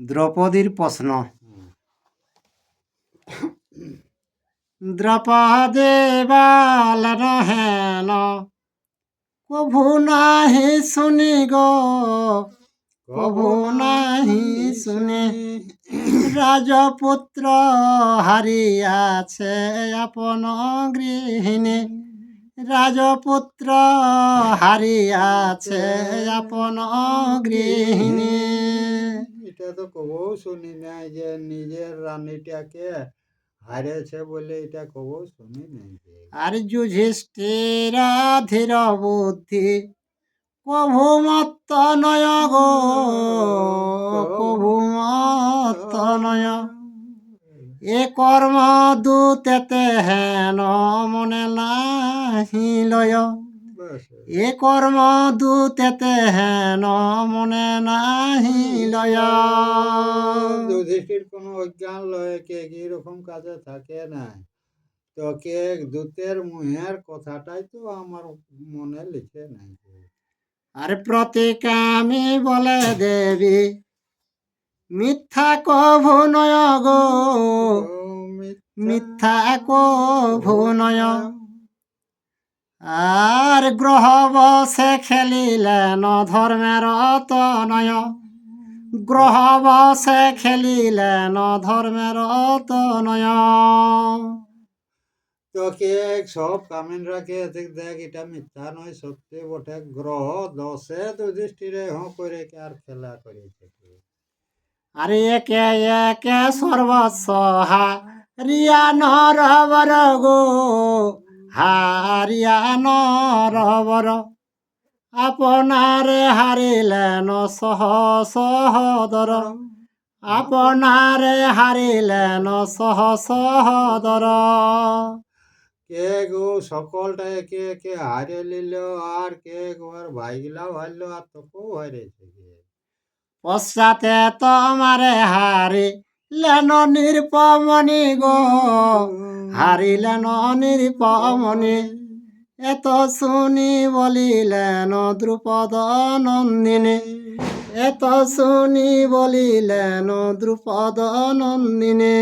দ্রৌপদীর প্রশ্ন। দ্রৌপদে হেন কভু নাহি শুনি গো। কভু নাহি শুনে রাজপুত্র হারিয়াছে আপন গৃহিণী। রাজপুত্র হারিয়াছে আপন গৃহিণী। তো কবও শুনি নাই যে নিজের রানীটাকে হারিয়েছে বলে এটা কবও শুনি নাই। আর যুধিষ্ঠির ধীর বুদ্ধি কভু মত্ত নয় গো কভু মত্ত নয় এ কর্ম দূতেতে হেন মনে নাহি লয় এ কর্ম দূতেতে হেন মনে নাহি লয়। যুধিষ্ঠির কোনো অজ্ঞান লয় কে কি রকম কাজে থাকে না তো কে দূতের মুহের কথাটাই তো আমার মনে লিখে নাই। আর প্রতিকামী বলে দেবী মিথ্যা কভু নয় গো। মিথ্যা কভু নয়। আর গ্রহ বসে খেলিলেন ধর্মের তনয় গ্রহ বসে খেলিলেন ধর্মের তনয় তোকে সব কামিন রাখে দেখ দেখ এটা মিথ্যা নয় সত্যি বটে। গ্রহ দশে যুধিষ্ঠিরে হ করে আর খেলা করেছে? আর একে একে সর্বস্ব হারিয়া নরবর গো হারিয়া নরবর। আপনারে হারিলেন সহ সহদর। আপনারে হারিলেন সহ সহদর। কে গো সকলটা একে একে হারে নিল আর কে গো আর ভাইগুলাও হারলো আর তোকেও হারিয়েছে কি? পশ্চাতে তোমারে হারিলেন নিরপমণি গো হারিলেন নিরপমণি এত শুনি বলিলেন দ্রুপদ নন্দিনী। এত শুনি বলিলেন দ্রুপদ নন্দিনী।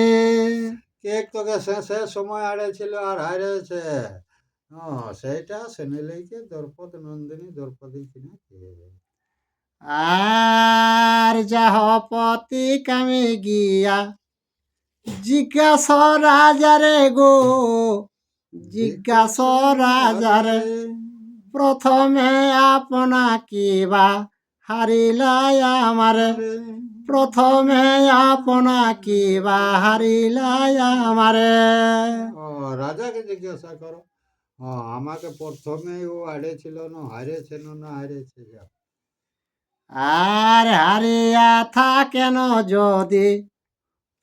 কে তোকে শেষে সময় হারিয়েছিল আর হারিয়েছে। হ্যাঁ সেইটা শুনিলেই দ্রৌপদ নন্দিনী দ্রৌপদী কিনা কে? আর যাহ পতি কামে গিয়া জিজ্ঞাস রাজারে গো, জিজ্ঞাস রাজারে, প্রথমে আপনা কিবা হারিলাই আমারে, প্রথমে আপনা কিবা হারিলাই আমারে। ও, রাজাকে জিজ্ঞাসা করো। আমাকে প্রথমে ও হারিয়েছিল না হারিয়েছিল না হারিয়েছে যা আর হারিয়া থাকেন যদি?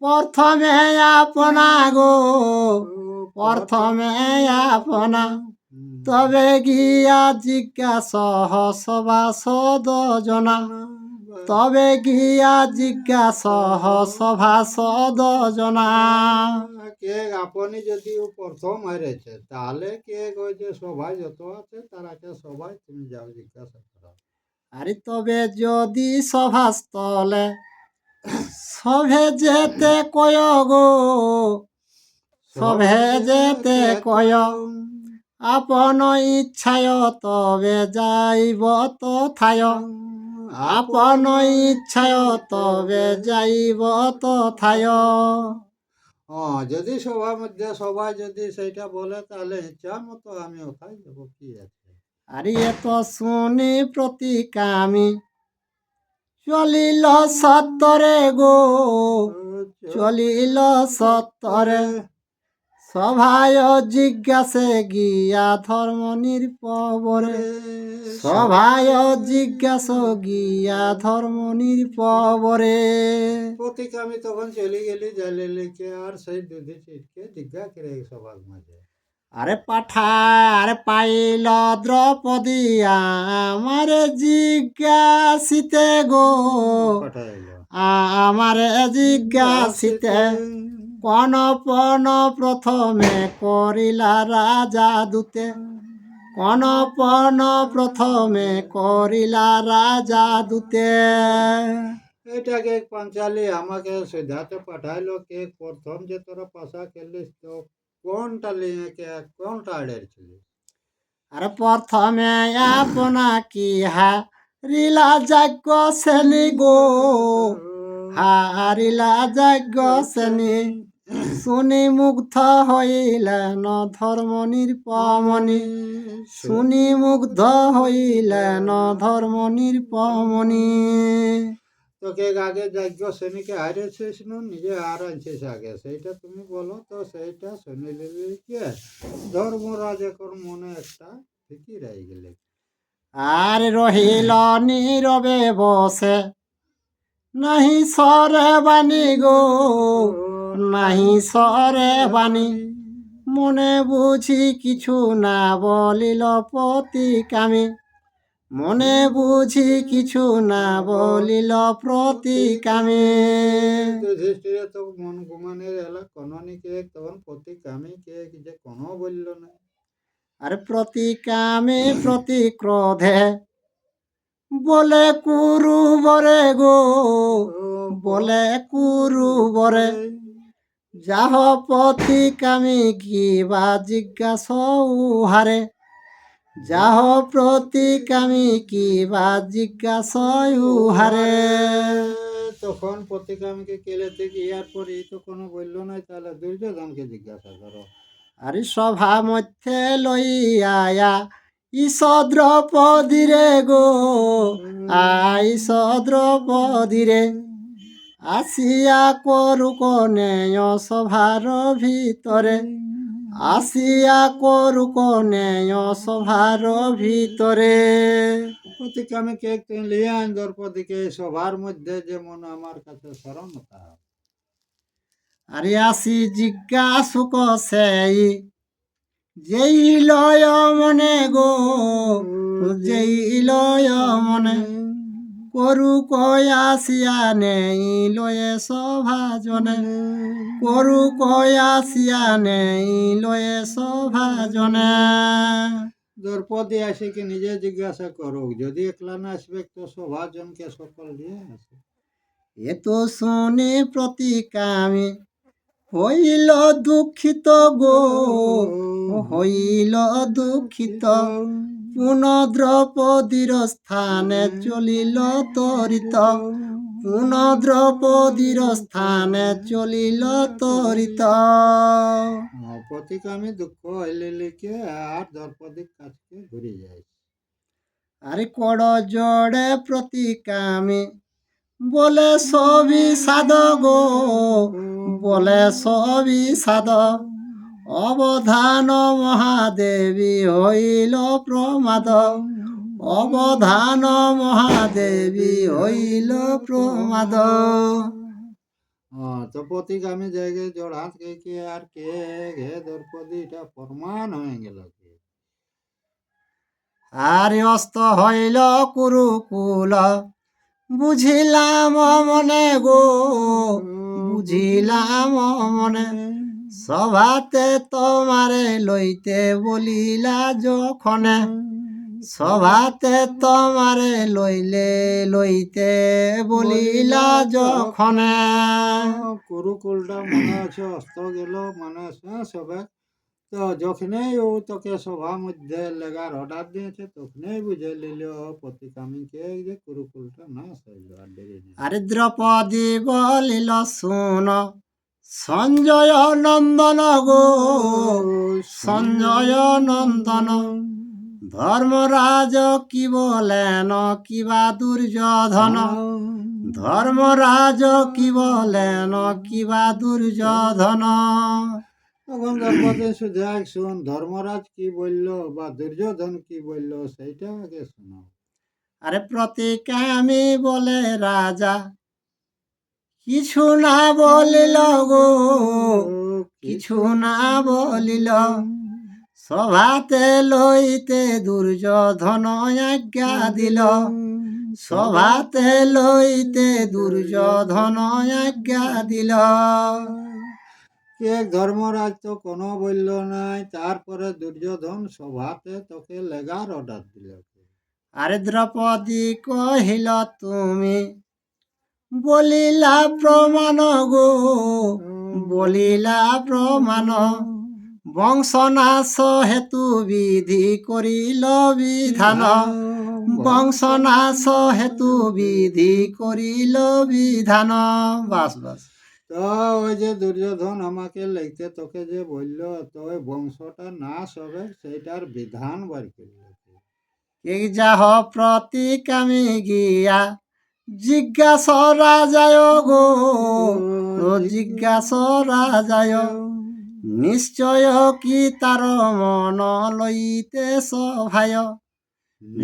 প্রথমে আপনা গো, প্রথমে আপনা। তবে গিয়া জিজ্ঞাস সভাসদ জনা তবে গিয়া জিজ্ঞাস সভাসদ জনা কে আপনি যদি ও প্রথম হারিয়েছে তাহলে কে কইছে, সবাই যত আছে তারাকে সবাই তুমি যাও জিজ্ঞাসা আরে তবে যদি সভাস্থলে সভে যেতে কয় গো? সভে যেতে কয়? আপন ইচ্ছায় তবে যাইব তথায় আপন ইচ্ছায় তবে যাইব তথায় হ্যাঁ যদি সবার মধ্যে সবাই যদি সেইটা বলে, তাহলে ইচ্ছা মতো আমি ওখানে যাব কি আছে? আরে এত শুনি প্রতিকামী চলিল সত্তরে গো, চলিল সত্তরে। সভায় জিজ্ঞাসে গিয়া ধর্ম নিরপবরে। সভায় জিজ্ঞাস গিয়া ধর্ম নিরপবরে। প্রতীক আমি তখন চলে গেলি জালে লিখে আর সেই দুধে চিটকে জিজ্ঞা করে সবার মাঝে। আরে পাঠা আরে পাইল দ্রৌপদী আমারে জিজ্ঞাসিতে গো। আমারে জিজ্ঞাসিতে কোন পন প্রথমে করিলা রাজা দূতে। কোন পন প্রথমে করিলা রাজা দূতে। এটাকে পাঞ্চালি আমাকে সিদ্ধাতে পাঠাইলো কে প্রথম যে তোরা পাশা খেলিস তো? কোনটা কে কোনটা আড়ের ছিলিস আরে প্রথমে আপনা কি হারিলা যাজ্ঞ শ্রেণি গো। হারিলা যাজ্ঞ শ্রেণি শুনি মুগ্ধ হইলেন ধর্ম নির্পমণি শুনি মুগ্ধ হইলেন ধর্ম নির্পমণি তোকে আগে যাজ্ঞ শ্রেণীকে হারিয়েছিস না নিজে হারাইছিস আগে। সেইটা তুমি বলো তো, সেইটা শুনে নিলি কে ধর্মরাজ এখন মনে একটা ঠিকই রয়ে গেলে। আর রহিল নীরবে বসে, নাহি সরে বাণী গো, নাহি সরে বাণী। মনে বুঝি কিছু না বলিল প্রতিকামী মনে বুঝি কিছু না বলিল প্রতিকামী যুধিষ্ঠিরে তো মন গুমানের এলা কননি কে তখন প্রতিকামী কে যে কোনো বলল না। আর প্রতিকামে প্রতি ক্রোধে বলে কুরু বরে গো বলে কুরু বরে। যাহ প্রতিকামী কি বা জিজ্ঞাস উহারে যাহ প্রতিকামী কি বা জিজ্ঞাস উহারে। তখন প্রতিকামীকে কেলেতে গিয়ার পরে তো কোনো বলল না তাহলে দুর্যোধনকে জিজ্ঞাসা করো। আরে সভা মধ্যে লইয়া ইস দ্রৌপদীরে গো। আইস দ্রৌপদীরে আসিয়া করুক নেয় সভার ভিতরে। আসিয়া করুক নেয় সভার ভিতরে। প্রতিকামীকে একটু লিয়ে আন দ্রৌপদীকে সবার মধ্যে যেমন আমার কাছে স্মরণতা আরে আসি জিজ্ঞাসুক সেই যেই লয় মনে গো যেই লয় মনে। করু কয়াসিয়া নেই লয়ে সভাজনে করু কয়াসিয়া নেই লয়ে সভাজনে দ্রৌপদী আসে কি নিজে জিজ্ঞাসা করুক যদি একলা না আসবে তো সভাজনকে সকল দিয়ে আসে। এ তো শুনি প্রতিকামী হইল দুঃখিত গো হইল দুঃখিত। পুন দ্রৌপদীর স্থানে চলিল তরিত। পুন দ্রৌপদীর স্থানে চলিল তরিত। প্রতিকামী দুঃখ হইলে লিখে আর দ্রৌপদীর কাছে ঘুরে যায় আরে কড় জড়ে প্রতিকামী বলে সবই সাদ গো বলে সবই সাদ অবধান মহাদেবী হইল প্রমাদ। অবধান মহাদেবী হইল প্রমাদ। তো প্রতিকামী জায়গায় জড়াত কে কে আর কে হে দ্রৌপদী এটা প্রমাণ হয়ে গেল কি? আর অস্ত হইল কুরুকুল। বুঝিলাম মনে গো বুঝিলাম মনে সভাতে তোমারে লইতে বলিলা যখনে। সভাতে তোমারে লইলে লইতে বলিলা যখনে। কুরুকুলটা মনে আছে অস্ত গেল মনে আছে সবে। তো যখনই ও তোকে সভা মধ্যে লেগার অর্ডার দিয়েছে তখনই বুঝে নিল প্রতিকামীকে যে কুরুকুলটা না সইল আর দেরি আরে দ্রৌপদী বলিল শুন সঞ্জয় নন্দন গো সঞ্জয় নন্দন ধর্মরাজ কি বলেন কিবা দুর্যোধন? ধর্মরাজ কি বলেন কিবা দুর্যোধন? তখন দ্রৌপদী শুধু এক শুন ধর্মরাজ কি বলল বা দুর্যোধন কি বলল সেইটা আগে শোনাও আরে প্রতিকামী বলে রাজা কিছু না বলিল গো কিছু না বলিল। সভাতে লইতে দুর্যোধন আজ্ঞা দিল। সভাতে লইতে দুর্যোধন আজ্ঞা দিল। কে ধর্মরাজ তো কোনো বলল নাই তারপরে দুর্যোধন সভাতে তোকে লেগার অর্ডার দিল। আরে দ্রৌপদী কহিল তুমি বলিলা প্রমাণ গো বলিলা প্রমাণ। বংশনাশ হেতু বিধি করিল বিধান। বংশনাশ হেতু বিধি করিল বিধান। বাস বাস। তো ওই যে দুর্যোধন আমাকে লিখতে তোকে যে বলল তো ওই বংশটা নাশ হবে সেইটার বিধান বার করল কে যাহ প্রতিকামী গিয়া জিজ্ঞাস রাজায় গো। ও জিজ্ঞাস রাজায় নিশ্চয় কি তার মন লইতে সভায়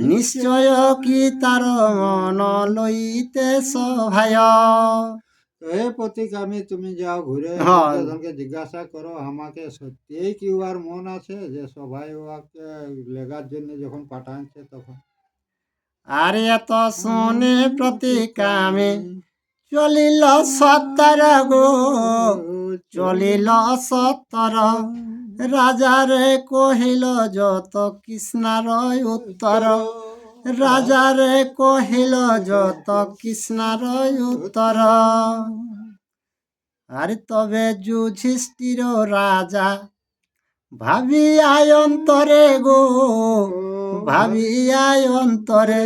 নিশ্চয় কি তার মন লইতে সভায় তো হে প্রতিকামী তুমি যাও ঘুরে হ্যাঁ। দুর্যোধনকে জিজ্ঞাসা করো আমাকে সত্যিই কি উহার মন আছে? যে সবাই উহাকে লেগার জন্য যখন পাঠাচ্ছে তখন। আর এত শুনে প্রতিকামী চলিল সত্তর গো। চলিল সত্তর। রাজারে কহিল, যত কৃষ্ণার উত্তর। রাজারে কহিল, যত কৃষ্ণার উত্তর। আর তবে যুধিষ্ঠির রাজা ভাবিয়ায় অন্তরে গো ভাবিয়ায় অন্তরে।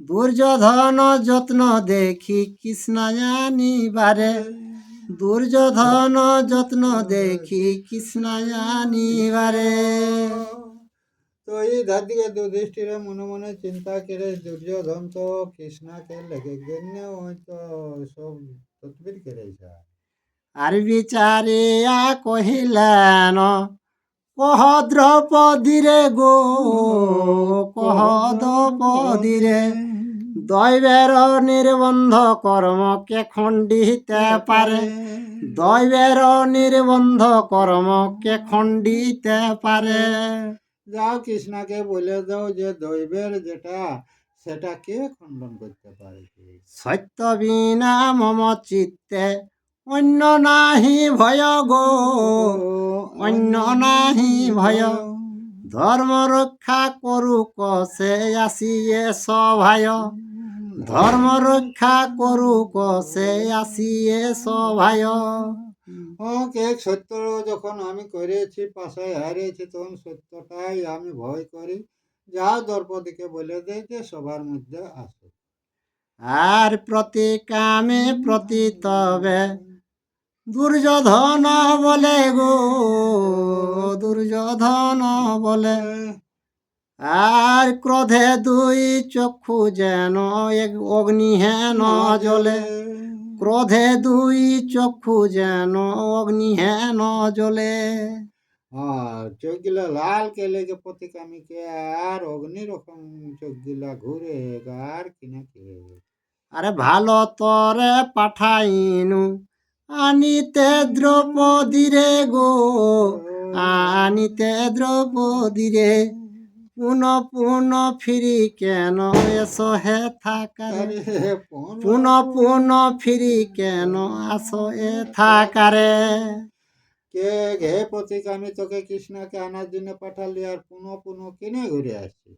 দুর্যোধন যত্ন দেখি কৃষ্ণ জানিবারে দুর্যোধন যত্ন দেখি কৃষ্ণ জানিবারে তো এই ধার দিকে যুধিষ্ঠিরে মনে মনে চিন্তা করে দুর্যোধন তো কৃষ্ণাকে লেগে জন্য ওই তো সব তদবির করেছে। আর বিচারিয়া কহিলেন কহ দ্রৌপদীরে গো কহ দ্রৌপদীরে দৈবের নির্বন্ধ কর্মকে খণ্ডিতে পারে? দৈবের নির্বন্ধ কর্মকে খণ্ডিতে পারে? যাও কৃষ্ণাকে বলে দাও যে দৈবের যেটা সেটা কে খণ্ডন করতে পারে? সত্য বিনা মম চিত্তে অন্য নাহি ভয় গো। অন্য নাহি ভয়। ধর্ম রক্ষা করুক সে আসিয়ে সভায়। ধর্ম রক্ষা করুক সে আসিয়ে সভায়। ও কে সত্য যখন আমি করেছি পাশায় হারিয়েছি তখন সত্যটাই আমি ভয় করি। যা দ্রৌপদীকে বলে দেয় যে সবার মধ্যে আসে। আর প্রতি কামে প্রতি তবে দুর্যোধন বলে গো দুর্যোধন বলে। আর ক্রোধে দুই চক্ষু যেন এক অগ্নিহেন জলে ক্রোধে দুই চক্ষু যেন অগ্নিহেন জলে আর চোখগুলা লাল কে লেগে প্রতিকামীকে আর অগ্নি রকম চোখগুলা ঘুরে আর কিনা কে? আরে ভালো তরে পাঠাইনু। আনিতে দ্রৌপদীরে গো আনিতে দ্রৌপদীরে। পুন পুন ফিরি কেন এস হে থাকারে? পুন। পুন ফিরি কেন আসো এ থাকারে? কে হে আমি তোকে কৃষ্ণকে আনার জন্য পাঠালি আর পুনঃ পুনঃ কিনে ঘুরে আসছি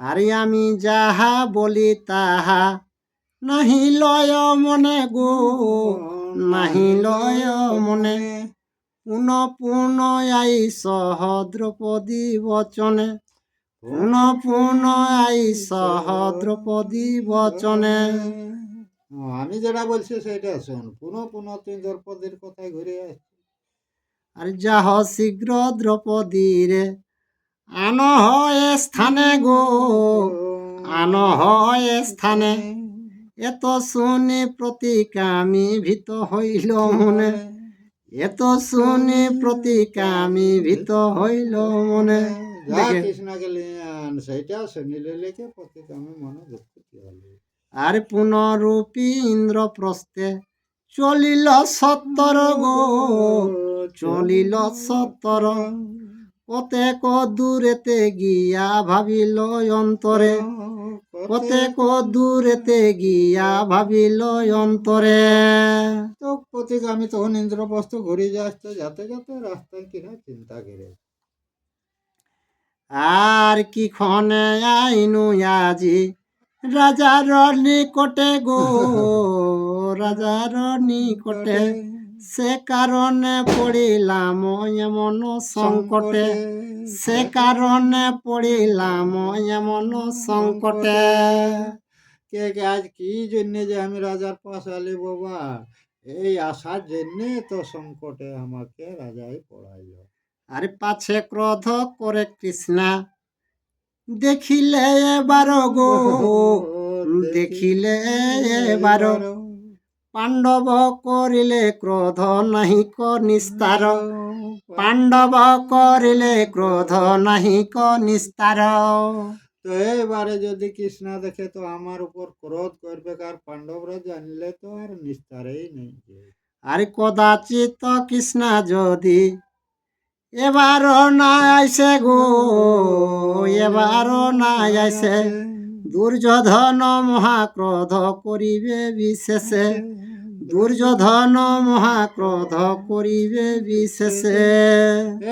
আরে আমি যাহা বলি তাহা নাহি লয় মনে গো। নাহি লয় মনে। পুন পুন আই সহ দ্রৌপদী বচনে। পুন পুন আই সহ দ্রৌপদী বচনে আমি যেটা বলছি সেটা শোন পুনঃ পুনঃ তুই দ্রৌপদীর কথায় ঘুরে আসছিস আর যাহ শীঘ্র দ্রৌপদীরে আন হয় স্থানে গো। আন হয় স্থানে। এত শুনি প্রতিকামী ভীত হইল মনে। এত শুনি প্রতিকামী ভীত হইল মনে। সেইটা শুনিলে লেখে প্রতিকামী মনে দুঃখ হলো আর পুনরূপী ইন্দ্রপ্রস্থে চলিল সত্তর গো চলিল সত্তর। কতেক দূরেতে গিয়া ভাবিল অন্তরে। কতেক দূরেতে গিয়া ভাবিল অন্তরে। তো প্রতিকামী তখন ইন্দ্রপ্রস্থ ঘুরে যাচ্ছে যাতে যাতে রাস্তায় কিনা চিন্তা করে। আর কি ক্ষণে আইনু আজি? রাজার নিকটে গো রাজার নিকটে। সে কারণে পড়িলাম এমন সংকটে। সে কারণে পড়িলাম এমন সংকটে। কে কে আজ কি জন্যে যে আমি রাজার পাশ আলি বাবা? এই আশার জন্যে তো সংকটে আমাকে রাজাই পড়াইল। আরে পাছে ক্রোধ করে কৃষ্ণা দেখিলে এবার গো। দেখিলে এবার পাণ্ডব করিলে ক্রোধ নাহি ক নিস্তার। পাণ্ডব করিলে ক্রোধ নাহি ক নিস্তার। তো এবারে যদি কৃষ্ণ দেখে তো আমার উপর ক্রোধ করবে আর পাণ্ডবরা জানলে তো আর নিস্তারেই নেই আরে কদাচিত কৃষ্ণ যদি এবার না আইসে গো এবার না আইসে। দুর্যোধন মহাক্রোধ করিবে বিশেষে। দুর্যোধন মহাক্রোধ করিবে বিশেষে।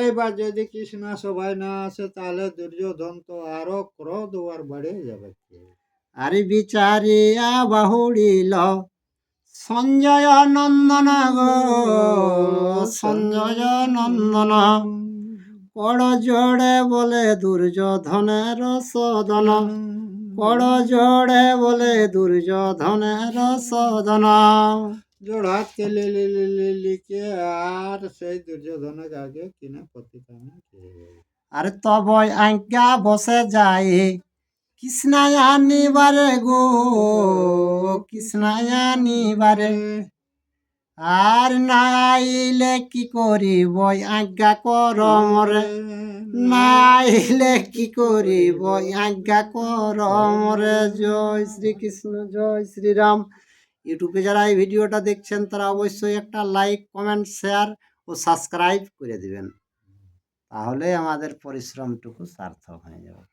এইবার যদি কৃষ্ণ সবাই না আসে তাহলে দুর্যোধন তো আরও ক্রোধ আর বেড়ে যাবে আরে বিচারিয়া বাহুড়িল সঞ্জয় নন্দন গো সঞ্জয় নন্দন। কড় জোড়ে বলে দুর্যোধনের সদন কড় জোড়ে বলে দুর্যোধনের সদন। জোড়া কে লি লি লি লি লিখে আর সেই দুর্যোধনের আগে কিনা প্রতিকামী আর তবই আজ্ঞা বসে যায় কৃষ্ণায় আনিবারে গো কৃষ্ণায় আনিবারে আর না আইলে কি করিব? আজ্ঞা কর মরে না আইলে কি করিব? আজ্ঞা কর মরে জয় শ্রীকৃষ্ণ, জয় শ্রীরাম। ইউটিউবে যারা এই ভিডিওটা দেখছেন, তারা অবশ্যই একটা লাইক, কমেন্ট, শেয়ার ও সাবস্ক্রাইব করে দিবেন। তাহলে আমাদের পরিশ্রমটুকু সার্থক হয়ে যাবে।